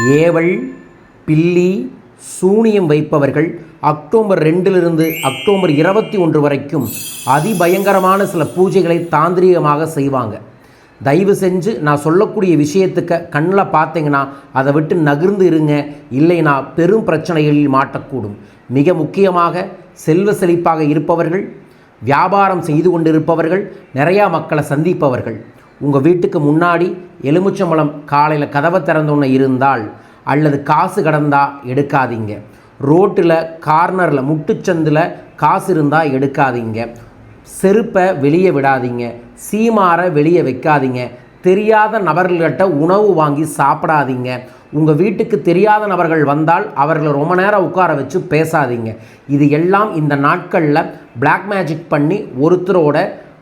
ஏவல் பில்லி சூனியம் வைப்பவர்கள் October ரெண்டிலிருந்து October இருபத்தி ஒன்று வரைக்கும் அதிபயங்கரமான சில பூஜைகளை தாந்திரீகமாக செய்வாங்க. தயவு செஞ்சு நான் சொல்லக்கூடிய விஷயத்துக்கு கண்ணில் பார்த்தீங்கன்னா அதை விட்டு நகர்ந்து இருங்க. இல்லைனா பெரும் பிரச்சனைகளில் மாட்டக்கூடும். மிக முக்கியமாக செல்வ செழிப்பாக இருப்பவர்கள் வியாபாரம் செய்து கொண்டிருப்பவர்கள் நிறையா மக்களை சந்திப்பவர்கள். உங்கள் வீட்டுக்கு முன்னாடி எலுமிச்சம்பழம் காலையில் கதவை திறந்தோன்னு இருந்தால் அல்லது காசு கடந்தா எடுக்காதீங்க. ரோட்டில் கார்னரில் முட்டுச்சந்தில் காசு இருந்தால் எடுக்காதீங்க. செருப்பை வெளியே விடாதீங்க. சீமாரை வெளியே வைக்காதீங்க. தெரியாத நபர்கள்கிட்ட உணவு வாங்கி சாப்பிடாதீங்க. உங்கள் வீட்டுக்கு தெரியாத நபர்கள் வந்தால் அவர்களை ரொம்ப நேரம் உட்கார வச்சு பேசாதீங்க. இது எல்லாம் இந்த நாட்களில் பிளாக் மேஜிக் பண்ணி ஒருத்தரோட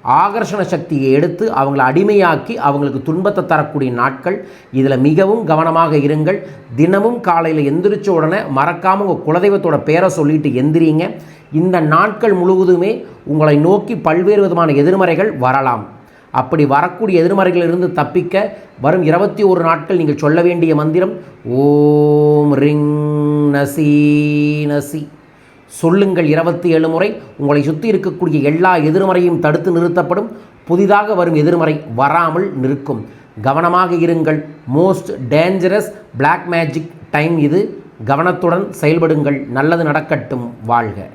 ஆகர்ஷண சக்தியை எடுத்து அவங்கள அடிமையாக்கி அவங்களுக்கு துன்பத்தை தரக்கூடிய நாட்கள். இதில் மிகவும் கவனமாக இருங்கள். தினமும் காலையில் எந்திரிச்ச உடனே மறக்காமல் உங்கள் குலதெய்வத்தோட பேரை சொல்லிட்டு எந்திரிங்க. இந்த நாட்கள் முழுவதுமே உங்களை நோக்கி பல்வேறு விதமான எதிர்மறைகள் வரலாம். அப்படி வரக்கூடிய எதிர்மறைகளிலிருந்து தப்பிக்க வரும் இருபத்தி ஒரு நாட்கள் நீங்கள் சொல்ல வேண்டிய மந்திரம் ஓம் ரிங் நசி நசி. சொல்லுங்கள் இருபத்தி ஏழு முறை. உங்களை சுற்றி இருக்கக்கூடிய எல்லா எதிர்மறையும் தடுத்து நிறுத்தப்படும். புதிதாக வரும் எதிர்மறை வராமல் நிற்கும். கவனமாக இருங்கள். Most dangerous black magic time இது. கவனத்துடன் செயல்படுங்கள். நல்லது நடக்கட்டும் வாழ்க.